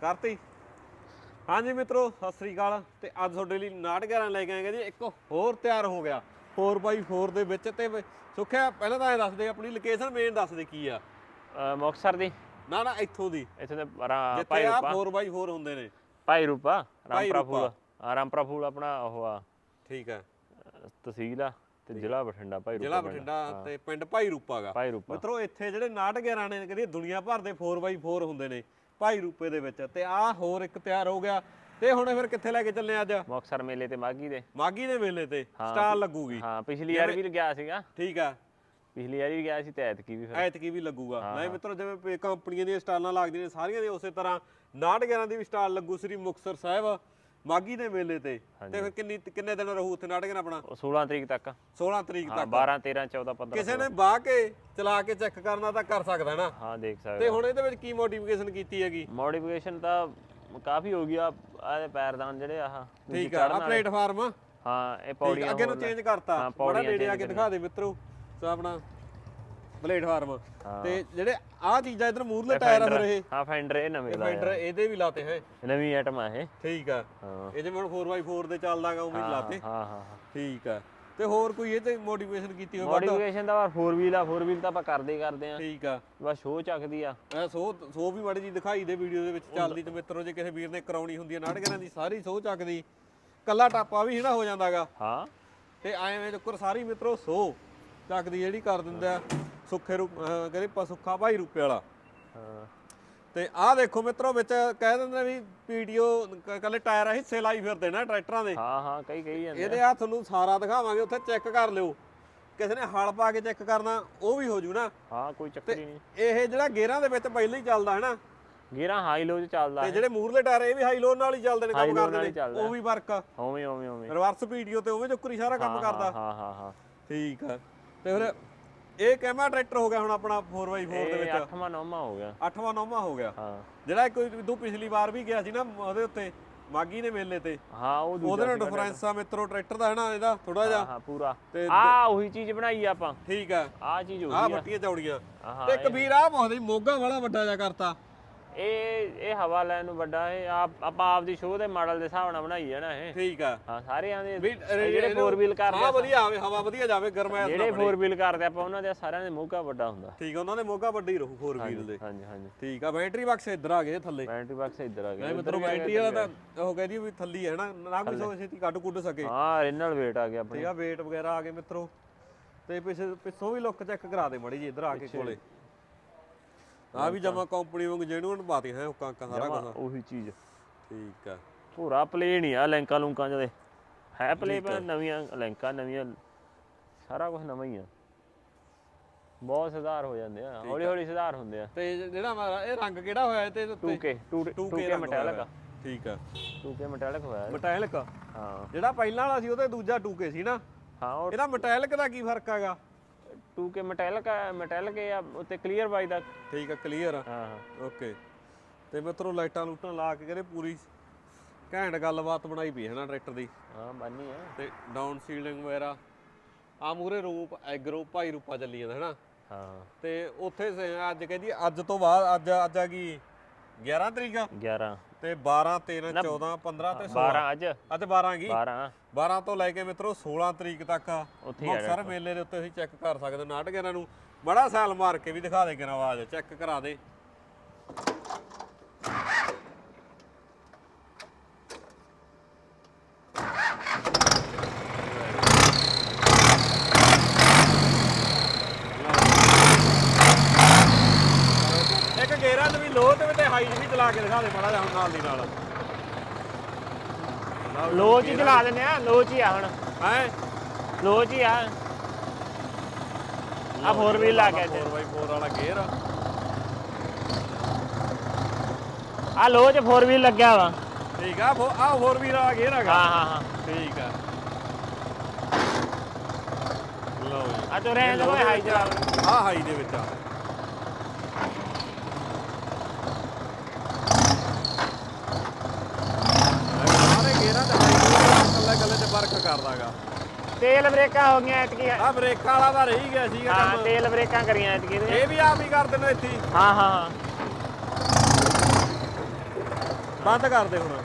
ਕਰਤੀ। ਹਾਂਜੀ ਮਿੱਤਰੋ ਸਤਿ ਸ੍ਰੀ ਅਕਾਲ। ਤੇ ਅੱਜ ਤੁਹਾਡੇ ਲਈ ਨਾਟਗਾਰਾਂ ਲੈ ਕੇ ਆਏਗਾ ਜੀ ਇੱਕ ਹੋਰ ਤਿਆਰ ਹੋ ਗਿਆ। 4x4 ਦੇ ਵਿੱਚ ਤੇ ਸੁੱਖਿਆ ਪਹਿਲਾਂ ਤਾਂ ਇਹ ਦੱਸ ਦੇ ਆਪਣੀ ਲੋਕੇਸ਼ਨ ਮੇਨ ਦੱਸ ਦੇ ਕੀ ਆ। ਅਹ ਮੁਕਤਸਰ ਦੀ। ਨਾ ਨਾ ਇੱਥੋਂ ਦੀ। ਇੱਥੇ ਤੇ ਭਾਈ ਆ ਰੂਪਾ। 4x4 ਹੁੰਦੇ ਨੇ। ਭਾਈ ਰੂਪਾ ਭਾਈ ਰਾਮਪੁਰਾ ਰੂਪਾ। ਫੂਲ। ਆ, ਰਾਮਪੁਰਾ ਫੂਲ ਆਪਣਾ ਉਹ ਆ। ਠੀਕ ਅਹ ਤਹਿਸੀਲ ਆ ਤੇ ਜ਼ਿਲ੍ਹਾ ਬਠਿੰਡਾ ਭਾਈ ਰੂਪਾ ਜ਼ਿਲ੍ਹਾ। ਬਠਿੰਡਾ ਤੇ ਪਿੰਡ ਭਾਈ ਰੂਪਾਗਾ ਮਿੱਤਰੋ ਇੱਥੇ ਜਿਹੜੇ ਨਾਟਗਾਰਾਂ ਨੇ ਕਹਿੰਦੀ ਦੁਨੀਆ ਭਰ ਦੇ 4x4 ਹੁੰਦੇ ਨੇ। ਭਾਈ ਰੂਪੇ ਦੇ ਵਿੱਚ। ਤੇ ਆਹ ਹੋਰ ਇੱਕ ਤਿਆਰ ਹੋ ਗਿਆ। ਤੇ ਹੁਣ ਫਿਰ ਕਿੱਥੇ ਲੈ ਕੇ ਚੱਲੇ ਅੱਜ? ਮੁਕਤਸਰ ਮੇਲੇ ਤੇ ਮਾਗੀ ਦੇ। ਮਾਗੀ ਦੇ ਮੇਲੇ ਤੇ ਹਾਂ, ਸਟਾਲ ਲੱਗੂਗੀ। ਹਾਂ ਪਿਛਲੀ ਵਾਰ ਵੀ ਗਿਆ ਸੀਗਾ। ਠੀਕ ਆ। ਪਿਛਲੀ ਵਾਰ ਵੀ ਗਿਆ ਸੀ ਤੇ ਐਤਕੀ ਵੀ ਫਿਰ। ਐਤਕੀ ਵੀ ਲੱਗੂਗਾ। ਨਹੀਂ ਮਿੱਤਰੋ ਜਿਵੇਂ ਪੇ- ਕੰਪਨੀਆਂ ਦੀਆਂ ਸਟਾਲਾਂ ਲੱਗਦੀਆਂ ਨੇ ਸਾਰੀਆਂ ਦੇ ਉਸੇ ਤਰ੍ਹਾਂ। 911 ਦੀ ਵੀ ਸਟਾਲ ਲੱਗੂ ਸ੍ਰੀ ਮੁਕਤਸਰ ਸਾਹਿਬ। ਮਾਗੀ ਦੇ ਮੇਲੇ ਤੇ। ਤੇ ਫਿਰ ਕਿੰਨੀ ਕਿੰਨੇ ਦਿਨ ਰਹੂ ਉੱਥੇ 911 ਆਪਣਾ? ਉਹ 16 ਤਰੀਕ ਤੱਕ। 16 ਤਰੀਕ ਹਾਂ ਤੱਕ। 12 13 14 15 ਕਿਸੇ ਨੇ ਬਾਹ ਕੇ ਚਲਾ ਕੇ ਚੈੱਕ ਕਰਨਾ ਤਾਂ ਕਰ ਸਕਦਾ ਨਾ। ਹਾਂ ਦੇਖ ਤੇ ਸਕਦੇ ਹੁਣ ਇਹਦੇ ਵਿੱਚ ਕੀ ਮੋਡੀਫਿਕੇਸ਼ਨ ਕੀਤੀ ਹੈਗੀ? ਮੋਡੀਫਿਕੇਸ਼ਨ ਤਾਂ ਕਾਫੀ ਹੋ ਗਈ ਆ ਆਹ ਪੈਰਦਾਨ ਜਿਹੜੇ ਆਹ ਦੂਜੀ ਠੀਕ ਆ ਚੜ੍ਹਨ ਆ ਵਾਲੇ। ਪਲੇਟਫਾਰਮ ਹਾਂ ਇਹ ਪੌੜੀਆਂ ਅੱਗੇ ਨੂੰ ਹੋਰ ਚੇਂਜ ਕਰਤਾ। ਹਾਂ, ਬੜਾ ਪੌੜੀਆਂ ਨੇੜੇ ਆ change ਕੇ ਦਿਖਾ ਦੇ ਮਿੱਤਰੋ। ਸੋ ਆਪਣਾ ਪਲੇਟਫਾਰਮ। ਤੇ ਜਿਹੜੇ ਆ ਚੀਜ਼ਾਂ ਇਧਰ ਮੂਰਲੇ ਟਾਇਰ ਆ ਫਿਰ ਇਹ। ਹਾਂ ਫੈਂਡਰ ਇਹ ਨਵੇਂ ਲਾਇਆ ਫੈਂਡਰ ਇਹਦੇ ਵੀ ਲਾਤੇ ਹੈ ਨਵੀਂ ਆਈਟਮ ਆ ਇਹ। ਠੀਕ ਆ। ਇਹ ਜਿਵੇਂ ਹੁਣ 4x4 ਦੇ ਚੱਲਦਾਗਾ ਉਵੇਂ ਹੀ ਲਾਤੇ। ਹਾਂ ਹਾਂ ਹਾਂ। ਠੀਕ ਆ। ਤੇ ਹੋਰ ਕੋਈ ਇਹ ਤੇ ਮੋਡੀਫਿਕੇਸ਼ਨ ਕੀਤੀ ਹੋਵੇ ਮੋਡੀਫਿਕੇਸ਼ਨ ਦਾ 4 ਵੀਲ ਆ 4 ਵੀਲ ਤਾਂ ਆਪਾਂ ਕਰਦੇ ਹੀ ਕਰਦੇ ਆ। ਠੀਕ ਆ। ਬਸ ਸ਼ੋਅ ਚੱਕਦੀ ਆ। ਐ ਸੋ ਸੋ ਵੀ ਮਾੜੀ ਜੀ ਦਿਖਾਈ ਦੇ ਵੀਡੀਓ ਦੇ ਵਿੱਚ ਚੱਲਦੀ ਤੇ ਮਿੱਤਰੋ ਜੇ ਕਿਸੇ ਵੀਰ ਨੇ ਕਰਾਉਣੀ ਹੁੰਦੀ ਹੈ ਨਾਟਕਾਂ ਦੀ ਸਾਰੀ ਸੋ ਚੱਕਦੀ। ਕੱਲਾ ਟਾਪਾ ਵੀ ਜਿਹੜਾ ਹੋ ਜਾਂਦਾਗਾ। ਹਾਂ। ਤੇ ਐਵੇਂ ਚੱਕਰ ਸਾਰੀ ਮਿੱਤਰੋ ਸੋ ਚੱਕਦੀ ਜਿਹੜੀ ਕਰ ਦਿੰਦਾ। ਸੁੱਖੇ ਰੂਪ ਅਹ ਕਹਿੰਦੇ ਪਾ ਸੁੱਖਾ ਭਾਈ ਰੂਪੇ ਵਾਲਾ। ਹਾਂ। ਤੇ ਆਹ ਦੇਖੋ ਮਿੱਤਰੋ ਵਿੱਚ ਕਹਿ ਦਿੰਦੇ ਵੀ ਪੀਡੀਓ ਕੱਲੇ ਟਾਇਰ ਆ ਹਿੱਸੇ ਲਾਈ ਫਿਰਦੇ ਨਾ ਟਰੈਕਟਰਾਂ ਦੇ। ਹਾਂ ਹਾਂ ਕਈ ਕਈ ਜਾਂਦੇ ਇਹਦੇ ਆ। ਤੁਹਾਨੂੰ ਸਾਰਾ ਦਿਖਾਵਾਂਗੇ ਉੱਥੇ ਚੈੱਕ ਕਰ ਲਿਓ। ਕਿਸੇ ਨੇ ਹਲ ਪਾ ਕੇ ਚੈੱਕ ਕਰਨਾ ਉਹ ਵੀ ਹੋ ਜੂ ਨਾ। ਹਾਂ ਕੋਈ ਚੱਕਰ ਹੀ ਨਹੀਂ। ਇਹ ਜਿਹੜਾ ਗੇਅਰਾਂ ਦੇ ਵਿੱਚ ਪਹਿਲਾਂ ਹੀ ਚੱਲਦਾ ਹੈ ਨਾ। ਗੇਰਾ ਹਾਈ ਲੋ ਚ ਚੱਲਦਾ ਤੇ ਹੈ ਜਿਹੜੇ ਮੂਰਲੇ ਟਾਇਰ ਇਹ ਵੀ ਹਾਈ ਲੋਡ ਨਾਲ ਹੀ ਚੱਲਦੇ ਨੇ ਕੰਮ ਕਰਦੇ ਨੇ। ਚੱਲਦਾ। ਉਹ ਵੀ ਵਰਕ ਓਵੇਂ ਓਵੇਂ ਓਵੇਂ ਰਿਵਰਸ ਪੀਡੀਓ ਤੇ ਉਵੇਂ ਚੁੱਕਰੀ ਸਾਰਾ ਕੰਮ ਹਾਂ, ਕਰਦਾ। ਹਾਂ ਹਾਂ ਹਾਂ। ਠੀਕ ਆ। ਤੇ ਫਿਰ ਇਹ ਕਿਹਮਾ ਟਰੈਕਟਰ ਹੋ ਗਿਆ ਹੁਣ ਆਪਣਾ 4x4 ਦੇ ਇਹ ਵਿੱਚ। ਅੱਠਵਾਂ ਨੌਵਾਂ ਹੋ ਗਿਆ। ਅੱਠਵਾਂ ਨੌਵਾਂ ਹੋ ਗਿਆ। ਹਾਂ। ਜਿਹੜਾ ਕੋਈ ਤੂੰ ਪਿਛਲੀ ਵਾਰ ਵੀ ਗਿਆ ਸੀ ਨਾ ਉਹਦੇ ਉੱਤੇ ਮਾਗੀ ਦੇ ਮੇਲੇ ਤੇ। ਹਾਂ ਉਹ ਦੂਜਾ ਉਹਦੇ ਨਾਲ ਡਿਫਰੈਂਸ ਆ ਮਿੱਤਰੋ ਟਰੈਕਟਰ ਦਾ ਹੈ ਨਾ ਇਹਦਾ ਥੋੜਾ ਜਿਹਾ। ਹਾਂ ਹਾਂ ਪੂਰਾ। ਤੇ ਆ ਉਹੀ ਚੀਜ਼ ਬਣਾਈ ਆ ਆਪਾਂ। ਠੀਕ ਆ। ਆ ਚੀਜ਼ ਹੋ ਆਹ ਗਈ ਆ। ਫੱਟੀਆਂ ਚੌੜੀਆਂ। ਤੇ ਕਬੀਰ ਆ ਹੀ ਮੋਗਾ ਵਾਲਾ ਵੱਡਾ ਜਿਹਾ ਕਰਤਾ। ਇਹ ਇਹ ਹਵਾ ਲੈਣ ਨੂੰ ਵੱਡਾ ਇਹ ਆਪ ਆਪਾਂ ਆਪ ਦੀ ਸ਼ੋਅ ਦੇ ਮਾਡਲ ਦੇ ਹਿਸਾਬ ਨਾਲ ਬਣਾਈ ਨਾ ਇਹ। ਠੀਕ ਆ। ਹਾਂ ਸਾਰਿਆਂ ਦੇ ਵੀ ਇਹ ਜਿਹੜੇ 4 ਵੀਲ ਕਰਦੇ ਹਾਂ ਆ ਵਧੀਆ ਆਵੇ ਹਵਾ ਵਧੀਆ ਜਾਵੇ ਗਰਮੈਸ਼ ਜਿਹੜੇ 4 ਵੀਲ ਕਰਦੇ ਆਪਾਂ ਉਹਨਾਂ ਦੇ ਸਾਰਿਆਂ ਦੇ ਮੋਗਾ ਵੱਡਾ ਹੁੰਦਾ। ਠੀਕ ਆ ਉਹਨਾਂ ਦੇ ਮੋਗਾ ਵੱਡੀ ਰਹੂ 4 ਵੀਲ ਦੇ। ਹਾਂਜੀ ਹਾਂਜੀ। ਠੀਕ ਆ ਬੈਟਰੀ ਬਾਕਸ ਇੱਧਰ ਆ ਗਏ ਥੱਲੇ। ਬੈਟਰੀ ਬਾਕਸ ਇੱਧਰ ਆ ਨਹੀਂ ਗਿਆ ਮਤਲਬ ਬੈਟਰੀ ਵਾਲਾ ਤਾਂ ਉਹ ਕਹਿੰਦੀ ਵੀ ਥੱਲੀ ਹੈ ਨਾ ਨਾ ਕੋਈ ਸੋ ਛੇਤੀ ਕੱਢ ਕੁੱਢ ਸਕੇ। ਹਾਂ ਰਿਨਲ ਵੇਟ ਆ ਗਿਆ ਆਪਣੀ। ਠੀਕ ਆ weight ਵਗੈਰਾ ਆ ਗਏ ਮਿੱਤਰੋ। ਤੇ ਪਿੱਛੇ ਪਿੱਛੋਂ ਵੀ ਲੁੱਕ ਚੈੱਕ ਕਰਾ ਦੇ ਮੜੀ ਜੀ ਇੱਧਰ ਆ ਕੇ ਕੋਲੇ। ਆ ਵੀ ਜਮਾ ਕੰਪਨੀ ਵਾਂਗ ਜੈਨੂਨ ਪਾਤੀ ਹੈ ਹੁੱਕਾਂ ਸਾਰਾ ਜਮਾਂ ਕੁਝ ਉਹੀ ਚੀਜ਼। ਠੀਕ ਆ। ਪੂਰਾ ਪਲੇਨ ਹੀ ਆ ਲੈਂਕਾ ਲੁੰਕਾਂ ਜਦੇ ਹੈ ਪਲੇ ਪਰ ਨਵੀਆਂ ਲੈਂਕਾ ਨਵੀਆਂ ਸਾਰਾ ਕੁਝ ਨਵਾਂ ਹੀ ਆ। ਬਹੁਤ ਸੁਧਾਰ ਹੋ ਜਾਂਦੇ ਆ ਹੌਲੀ ਹੌਲੀ ਸੁਧਾਰ ਹੁੰਦੇ ਆ। ਤੇ ਜਿਹੜਾ ਮਾਰਾ ਇਹ ਰੰਗ ਕਿਹੜਾ ਹੋਇਆ ਤੇ ਇਹਦੇ ਉੱਤੇ? 2K 2K ਰੰਗ ਮੈਟੈਲਿਕ ਹੋਇਆ। ਠੀਕ ਆ। 2K ਮੈਟੈਲਿਕ ਹੋਇਆ। ਮਟੈਲਿਕ ਹਾਂ। ਜਿਹੜਾ ਪਹਿਲਾਂ ਵਾਲਾ ਸੀ ਉਹਦੇ ਦੂਜਾ 2K ਸੀ ਨਾ? ਹਾਂ ਉਹ ਇਹਦਾ ਮਟੈਲਿਕ ਦਾ ਕੀ ਫ਼ਰਕ ਹੈਗਾ? 2K ਮੈਟੈਲਿਕ ਆ ਮੈਟੈਲਿਕ ਆ ਉੱਤੇ ਕਲੀਅਰ ਬਾਈ ਦਾ ਠੀਕ ਆ ਕਲੀਅਰ ਆ। ਹਾਂ ਹਾਂ। ਓਕੇ। ਤੇ ਮਿੱਤਰੋ ਲਾਈਟਾਂ ਲੂਟਾਂ ਲਾ ਕੇ ਕਹਿੰਦੇ ਪੂਰੀ ਘੈਂਟ ਗੱਲਬਾਤ ਬਣਾਈ ਪਈ ਹੈ ਨਾ ਟਰੈਕਟਰ ਦੀ। ਹਾਂ ਬਾਨੀ ਆ ਤੇ ਡਾਊਨ ਸੀਲਿੰਗ ਵਗੈਰਾ ਆ ਮੂਰੇ ਰੂਪ ਐਗਰੋ ਭਾਈ ਰੂਪਾ ਚੱਲੀ ਜਾਂਦਾ ਹੈ ਨਾ? ਹਾਂ। ਤੇ ਉੱਥੇ ਅੱਜ ਕਹਿੰਦੀ ਅੱਜ ਤੋਂ ਬਾਅਦ ਅੱਜ ਅੱਜ ਆ ਗਈ 11 ਤਰੀਕ ਆ? 11 ਤੇ 12 13 14 15 ਤੇ 16 12 ਅੱਜ। ਅੱਜ 12 ਗਈ 12 12 ਤੋਂ ਲੈ ਕੇ ਮਿੱਤਰੋ 16 ਤਰੀਕ ਤੱਕ ਉੱਥੇ ਹੀ ਆ ਮੁਕਤਸਰ ਮੇਲੇ ਦੇ ਉੱਤੇ ਤੁਸੀਂ ਚੈੱਕ ਕਰ ਸਕਦੇ ਹੋ। ਨਾਟਕ ਇਹਨਾਂ ਨੂੰ ਬੜਾ ਸਾਲ ਮਾਰ ਕੇ ਵੀ ਦਿਖਾ ਦੇ ਕਿਰਾ ਆਵਾਜ਼ ਚੈੱਕ ਕਰਾ ਦੇ। ਤੇ ਵੀ ਲੋ ਤੇ ਵੀ ਤੇ ਹਾਈ ਵੀ ਚਲਾ ਕੇ ਦਿਖਾ ਦੇ ਮਾੜਾ ਜਿਹਾ ਹੁਣ ਨਾਲ ਦੀ ਨਾਲ। ਲੋ ਚ ਹੀ ਚਲਾ ਦਿੰਦੇ ਆ ਲੋ ਹੀ ਆ ਹੁਣ। ਹੈ? ਲੋ ਹੀ ਆ। ਆ 4 ਵੀਲ ਲਾ ਕੇ ਇੱਥੇ। 4x4 ਵਾਲਾ ਗੇਅਰ ਆ। ਆ ਲੋ ਚ 4 ਵੀਲ ਲੱਗਿਆ ਵਾ। ਠੀਕ ਆ ਫੋ- ਆਹ ਹੋਰ ਵੀ ਵਾਲਾ ਗੇਅਰ ਹੈਗਾ। ਹਾਂ ਹਾਂ ਹਾਂ। ਠੀਕ ਆ। ਲਓ ਜੀ। ਆ ਤੋ ਦੇ ਕੋਈ ਹਾਈ ਚਲਾ। ਆਹ ਹਾਈ ਦੇ ਵਿੱਚ ਆ ਸਾਰੇ ਗੇਅਰਾਂ ਤੇ ਹਾਈ ਕੱਲੇ ਕੱਲੇ ਤੇ ਵਰਕ ਕਰਦਾਗਾ। ਤੇਲ ਬ੍ਰੇਕਾਂ ਹੋ ਗਈਆਂ ਐਤਕੀ। ਆ ਬ੍ਰੇਕਾਂ ਵਾਲਾ ਤਾਂ ਰਹੀ ਗਿਆ ਸੀਗਾ ਹਾਂ ਕੰਮ। ਤੇਲ ਬ੍ਰੇਕਾਂ ਕਰੀਆਂ ਐਤਕੀ ਦੇ ਇਹ ਵੀ ਆਪ ਹੀ ਕਰ ਦਿੰਦੇ ਇੱਥੇ ਹੀ। ਹਾਂ ਹਾਂ ਹਾਂ। ਬੰਦ ਕਰ ਦੇ ਹੁਣ।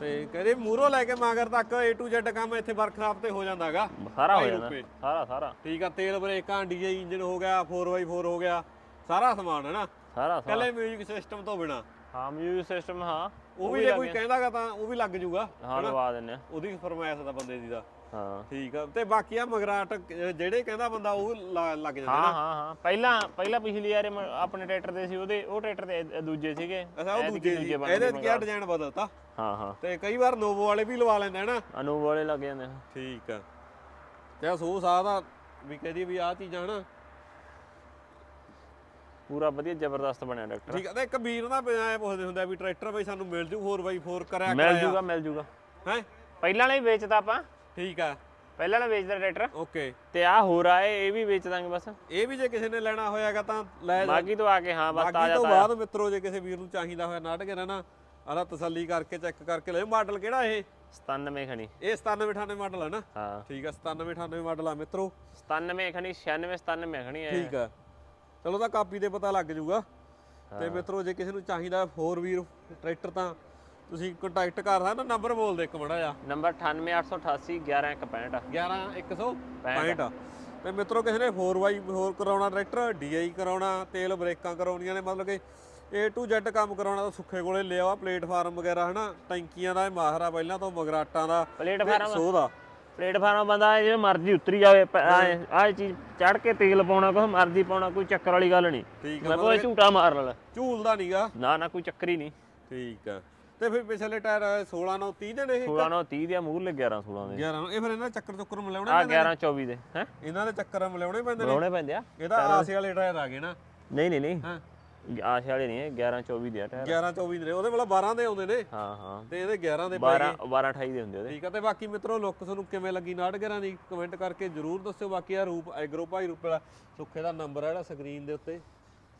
ਤੇ ਕਹਿੰਦੇ ਮੂਰੋਂ ਲੈ ਕੇ ਮਾਗਰ ਤੱਕ A to Z ਕੰਮ ਇੱਥੇ ਵਰਕਸ਼ਾਪ ਤੇ ਹੋ ਜਾਂਦਾਗਾ। ਸਾਰਾ ਹੋ ਜਾਂਦਾ। ਰੁਪਏ। ਸਾਰਾ ਸਾਰਾ। ਠੀਕ ਆ ਤੇਲ ਬ੍ਰੇਕਾਂ ਡੀਜੇ ਇੰਜਨ ਹੋ ਗਿਆ 4x4 ਹੋ ਗਿਆ। ਸਾਰਾ ਸਮਾਨ ਹੈ ਨਾ। ਸਾਰਾ ਸਾਰਾ। ਕੱਲੇ ਮਿਊਜ਼ਿਕ ਸਿਸਟਮ ਤੋਂ ਬਿਨਾ। ਹਾਂ ਮਿਊਜ਼ਿਕ ਸਿਸਟਮ ਹਾਂ। ਉਹ ਵੀ ਜੇ ਕੋਈ ਕਹਿੰਦਾਗਾ ਤਾਂ ਉਹ ਵੀ ਲੱਗ ਜੂਗਾ ਹਾਂ ਲਵਾ ਦਿੰਨੇ ਆ। ਉਹਦੀ ਫਰਮਾਇਸ਼ ਦਾ ਬੰਦੇ ਦੀ ਦਾ ਹਾਂ। ਠੀਕ ਆ ਤੇ ਬਾਕੀ ਆ ਮਗਰਾਟ ਜਿਹੜੇ ਕਹਿੰਦਾ ਬੰਦਾ ਉਹ ਲੱਗ ਜਾਂਦਾ ਹਾਂ ਹਾਂ ਹਾਂ। ਪਹਿਲਾਂ ਪਹਿਲਾਂ ਪਿਛਲੀ ਵਾਰ ਮ- ਆਪਣੇ ਟਰੈਕਟਰ ਦੇ ਸੀ ਉਹਦੇ ਉਹ ਟਰੈਕਟਰ ਇਹ ਦੂਜੇ ਸੀਗੇ। ਅੱਛਾ ਉਹ ਦੂਜੇ ਸੀ। ਇਹਦੇ ਕੀ ਡਿਜ਼ਾਈਨ ਬਦਲਤਾ ਹਾਂ ਹਾਂ। ਤੇ ਕਈ ਵਾਰ ਨੋਵੋ ਵਾਲੇ ਵੀ ਲਵਾ ਲੈਂਦੇ ਹਨਾ ਅਨੂਪ ਵਾਲੇ ਲੱਗ ਜਾਂਦੇ। ਠੀਕ ਆ। ਤੇ ਸੋ ਸਾਹ ਦਾ ਵੀ ਕਹਦੀ ਵੀ ਆ ਚੀਜ਼ਾਂ ਹਨਾ ਪੂਰਾ ਵਧੀਆ ਜ਼ਬਰਦਸਤ ਬਣਿਆ ਟਰੈਕਟਰ ਠੀਕ ਆ ਤੇ ਇੱਕ ਵੀਰ ਨਾ ਐ ਪੁੱਛਦੇ ਹੁੰਦੇ ਆ ਵੀ ਟਰੈਕਟਰ ਬਈ ਸਾਨੂੰ ਮਿਲ ਜੂ 4x4 ਕਰਿਆ ਮਿਲ ਜੂਗਾ ਮਿਲ ਜੂਗਾ। ਹੈ? ਪਹਿਲਾਂ ਵਾਲਾ ਹੀ ਵੇਚਦਾ ਆਪਾਂ। ਠੀਕ ਆ। ਪਹਿਲਾਂ ਵਾਲਾ ਵੇਚਦਾ ਟਰੈਕਟਰ। ਓਕੇ। ਤੇ ਆ ਹੋ ਰਾ ਇਹ ਵੀ ਵੇਚ ਦਾਂਗੇ ਬਸ। ਇਹ ਵੀ ਜੇ ਕਿਸੇ ਨੇ ਲੈਣਾ ਹੋਇਆਗਾ ਤਾਂ ਲੈ ਜਾ। ਬਾਕੀ ਤੋਂ ਆ ਕੇ ਹਾਂ ਬਸ ਬਾਕੀ ਤਾਜ਼ਾ ਤੋਂ ਤਾਜ਼ਾ। ਬਾਅਦ ਮਿੱਤਰੋ ਜੇ ਕਿਸੇ ਵੀਰ ਨੂੰ ਚਾਹੀਦਾ ਹੋਇਆ ਨਾਟਕ ਨਾ ਆਲਾ ਤਸੱਲੀ ਕਰਕੇ ਚੈੱਕ ਕਰਕੇ ਲੈ ਮਾਡਲ ਕਿਹੜਾ ਇਹ? 97 ਖਣੀ। ਇਹ 97 98 ਮਾਡਲ ਹੈ ਨਾ? ਹਾਂ। ਠੀਕ ਆ 97 98 ਮਾਡਲ ਆ ਮਿੱਤਰੋ। 97 ਖਣੀ 96 97 ਖਣੀ ਹੈ ਠੀਕ ਆ। ਚਲੋ ਤਾਂ ਕਾਪੀ ਤੇ ਪਤਾ ਲੱਗ ਜਾਊਗਾ ਤੇ ਮਿੱਤਰੋ ਜੇ ਕਿਸੇ ਨੂੰ ਚਾਹੀਦਾ ਫੋਰ ਵੀਰ ਟਰੈਕਟਰ ਤਾਂ ਤੁਸੀਂ ਕੰਟੈਕਟ ਕਰ ਸਕਦੇ ਨਾ ਨੰਬਰ ਬੋਲ ਦੇ ਇੱਕ ਮੜਾ ਜਾ ਨੰਬਰ 98888 11165 11165 ਤੇ ਮਿੱਤਰੋ ਕਿਸੇ ਨੇ 4x4 ਕਰਾਉਣਾ ਟਰੈਕਟਰ DI ਕਰਾਉਣਾ ਤੇਲ ਬ੍ਰੇਕਾਂ ਕਰਾਉਣੀਆਂ ਨੇ ਮਤਲਬ ਕਿ A to Z ਕੰਮ ਕਰਾਉਣਾ ਤਾਂ ਸੁੱਖੇ ਕੋਲੇ ਲਿਆਵਾ ਪਲੇਟਫਾਰਮ ਵਗੈਰਾ ਹਨਾ ਟੈਂਕੀਆਂ ਦਾ ਇਹ ਮਾਹਰ ਆ ਪਹਿਲਾਂ ਤੋਂ ਮਗਰਾਟਾਂ ਦਾ ਪਲੇਟਫਾਰਮ ਸੋ ਦਾ। ਪਲੇਟਫਾਰਮ ਬੰਦਾ ਜਿਵੇਂ ਮਰਜ਼ੀ ਉਤਰੀ ਜਾਵੇ ਆਹ ਚੀਜ਼ ਚੜ ਕੇ ਤੇਲ ਪਾਉਣਾ ਕੁਛ ਮਰਜ਼ੀ ਪਾਉਣਾ ਕੋਈ ਚੱਕਰ ਵਾਲੀ ਗੱਲ ਨਹੀਂ। ਠੀਕ ਆ ਮੈਂ ਕੋਈ ਝੂਟਾ ਮਾਰ ਲੈ ਝੂਲਦਾ ਨਹੀਂਗਾ ਨਾ ਨਾ ਕੋਈ ਚੱਕਰ ਹੀ ਨਹੀਂ। ਠੀਕ ਆ। ਤੇ ਫਿਰ ਪਿਛਲੇ ਟਾਇਰ 16 ਨਾਲ 30 ਦੇ ਨੇ ਇਹ 16 ਨਾਲ 30 ਦੇ ਮੂਹਰ 11 16 ਦੇ। 11 ਨੂੰ ਇਹ ਫਿਰ ਇਹਨਾਂ ਦੇ ਚੱਕਰ ਚੁੱਕਰ ਮਿਲਾਉਣੇ ਆ ਪੈਂਦੇ 11 24 ਦੇ ਹੈ? ਇਹਨਾਂ ਦੇ ਚੱਕਰ ਮਿਲਾਉਣੇ ਪੈਂਦੇ ਨੇ? ਬਣਾਉਣੇ ਪੈਂਦੇ ਆ। ਇਹਦਾ ਆਸੇ ਵਾਲੇ ਟਾਇਰ ਆ ਗਏ ਨਾ। ਨਹੀਂ ਨਹੀਂ ਨਹੀਂ। ਹਾਂ? ਆਸ਼ ਵਾਲੇ ਨਹੀਂ ਹੈ 11 24 ਦੇ ਆ ਟਾਇਰ। 11 24 ਦੇ ਨੇ ਉਹਦੇ ਵਾਲਾ 12 ਦੇ ਆਉਂਦੇ ਨੇ। ਹਾਂ ਹਾਂ। ਤੇ ਇਹਦੇ 11 ਦੇ ਪੈ 12 12 28 ਦੇ ਹੁੰਦੇ ਉਹਦੇ। ਠੀਕ ਆ ਤੇ ਬਾਕੀ ਮਿੱਤਰੋ ਲੁੱਕ ਤੁਹਾਨੂੰ ਕਿਵੇਂ ਲੱਗੀ ਨਾਟਕਰਾਂ ਦੀ ਕਮੈਂਟ ਕਰਕੇ ਜਰੂਰ ਦੱਸਿਓ। ਬਾਕੀ ਆ ਰੂਪ ਐਗਰੋ ਭਾਈ ਰੂਪ ਵਾਲਾ ਸੁੱਖੇ ਦਾ ਨੰਬਰ ਆ ਜਿਹੜਾ ਸਕਰੀਨ ਦੇ ਉੱਤੇ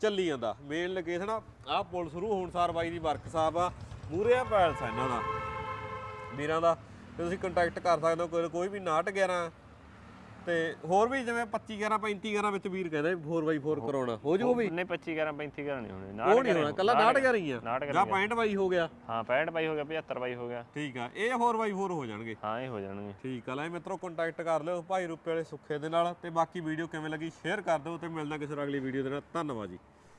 ਚੱਲੀ ਜਾਂਦਾ। ਮੇਨ ਲੋਕੇਸ਼ਨ ਆ ਆਹ ਪੁਲ ਸ਼ੁਰੂ ਹੋਣ ਸਾਰ ਬਾਈ ਦੀ ਵਰਕਸ਼ਾਪ ਆ। ਮੂਰੇ ਆ ਪੈਲਸ ਆ ਇਹਨਾਂ ਦਾ ਵੀਰਾਂ ਦਾ। ਤੇ ਤੁਸੀਂ ਕੰਟੈਕਟ ਕਰ ਸਕਦੇ ਹੋ ਕੋਈ ਕੋਈ ਵੀ 911 ਤੇ ਹੋਰ ਵੀ ਜਿਵੇਂ 25 11 35 11 ਵਿੱਚ ਵੀਰ ਕਹਿੰਦੇ 4x4 ਕਰਾਉਣਾ ਹੋ ਜੂ ਉਹ ਵੀ? ਨਹੀਂ 25 11 35 11 ਨਹੀਂ ਹੋਣੇ ਉਹ ਨਹੀਂ ਹੋਣਾ ਕੱਲਾ 911 ਹੀ ਆ। ਜਾਂ 65 ਬਾਈ ਹੋ ਗਿਆ। ਹਾਂ 65 ਬਾਈ ਹੋ ਗਿਆ 75 ਬਾਈ ਹੋ ਗਿਆ। ਠੀਕ ਆ ਇਹ 4x4 ਹੋ ਜਾਣਗੇ। ਹਾਂ ਇਹ ਹੋ ਜਾਣਗੇ। ਠੀਕ ਆ ਲੈ ਮਿੱਤਰੋ ਕੰਟੈਕਟ ਕਰ ਲਿਓ ਭਾਈ ਰੂਪੇ ਵਾਲੇ ਸੁੱਖੇ ਦੇ ਨਾਲ ਤੇ ਬਾਕੀ ਵੀਡੀਓ ਕਿਵੇਂ ਲੱਗੀ ਸ਼ੇਅਰ ਕਰ ਦਿਓ ਤੇ ਮਿਲਦਾ ਕਿਸੇ ਅਗਲੀ ਵੀਡੀਓ ਦੇ ਨਾਲ। ਧੰਨਵਾਦ ਜੀ।